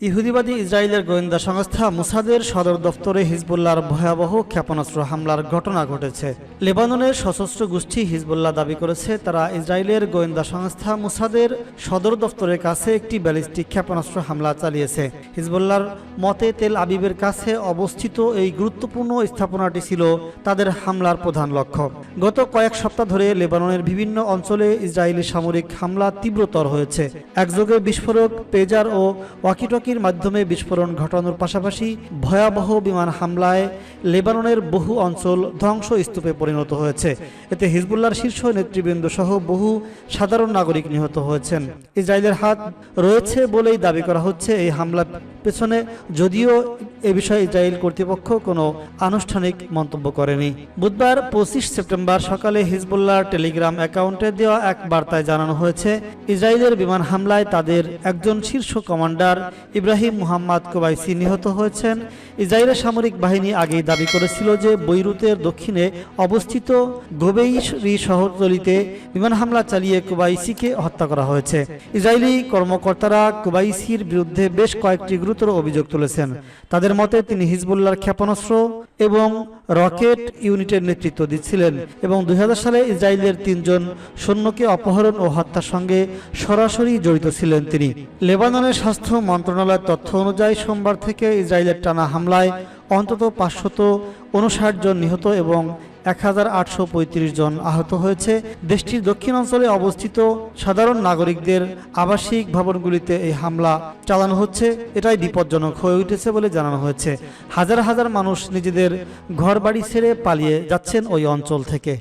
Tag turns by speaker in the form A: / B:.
A: ইহুদিবাদী ইসরায়েলের গোয়েন্দা সংস্থা মুসাদের সদর দফতরে হিজবুল্লাহর ভয়াবহ ক্ষেপণাস্ত্র হামলার ঘটনা ঘটেছে। লেবাননের সশস্ত্র গোষ্ঠী হিজবুল্লাহ দাবি করেছে, তারা ইসরায়েলের গোয়েন্দা সংস্থা মুসাদের সদর দফতরের কাছে একটি ব্যালিস্টিক ক্ষেপণাস্ত্র হামলা চালিয়েছে। হিজবুল্লার মতে, তেল আবিবের কাছে অবস্থিত এই গুরুত্বপূর্ণ স্থাপনাটি ছিল তাদের হামলার প্রধান লক্ষ্য। গত কয়েক সপ্তাহ ধরে লেবাননের বিভিন্ন অঞ্চলে ইসরায়েলি সামরিক হামলা তীব্রতর হয়েছে। একযোগে বিস্ফোরক, পেজার ও ওয়াকিটকির মাধ্যমে বিস্ফোরণ ঘটানোর পাশাপাশি ভয়াবহ বিমান হামলায় লেবাননের বহু অঞ্চল ধ্বংস স্তূপে পরিণত হয়েছে। এতে হিজবুল্লাহর শীর্ষ নেতৃবৃন্দ সহ বহু সাধারণ নাগরিক নিহত হয়েছেন। ইসরায়েলের হাত রয়েছে বলেই দাবি করা হচ্ছে এই হামলার পেছনে। যদিও এ বিষয়ে ইসরায়েল কর্তৃপক্ষ কোনো আনুষ্ঠানিক মন্তব্য করেনি। বুধবার পঁচিশ সেপ্টেম্বর সকালে হিজবুল্লাহর টেলিগ্রাম অ্যাকাউন্টে দেওয়া এক বার্তায় জানানো হয়েছে, ইসরায়েলের বিমান হামলায় তাদের একজন শীর্ষ কমান্ডার ইব্রাহিম মুহাম্মদ কোবাইসি নিহত হয়েছেন। ইসরায়েলের সামরিক বাহিনী আগেই দাবি করেছিল যে বৈরুতের দক্ষিণে অবস্থিত গোবেইশরি শহরতলিতে বিমান হামলা চালিয়ে কুবাইসিকে হত্যা করা হয়েছে। ইসরায়েলি কর্মকর্তারা কুবাইসির বিরুদ্ধে বেশ কয়েকটি গুরুতর অভিযোগ তুলেছেন। তাদের মতে তিনি হিজবুল্লাহর ক্ষেপণাস্ত্র এবং রকেট ইউনিটের নেতৃত্ব দিচ্ছিলেন এবং দুই হাজার সালে ইসরায়েলের তিনজন সৈন্যকে অপহরণ ও হত্যার সঙ্গে সরাসরি জড়িত ছিলেন তিনি। লেবাননের স্বাস্থ্য মন্ত্রণালয়ের তথ্য অনুযায়ী সোমবার থেকে ইসরায়েলের টানা হামলায় অন্তত পাঁচশত উনষাট জন নিহত এবং এক হাজার আটশো পঁয়ত্রিশ জন আহত হয়েছে। দেশটির দক্ষিণ অঞ্চলে অবস্থিত সাধারণ নাগরিকদের আবাসিক ভবনগুলিতে এই হামলা চালানো হচ্ছে। এটাই বিপজ্জনক হয়ে উঠেছে বলে জানানো হয়েছে। হাজার হাজার মানুষ নিজেদের ঘরবাড়ি ছেড়ে পালিয়ে যাচ্ছেন ওই অঞ্চল থেকে।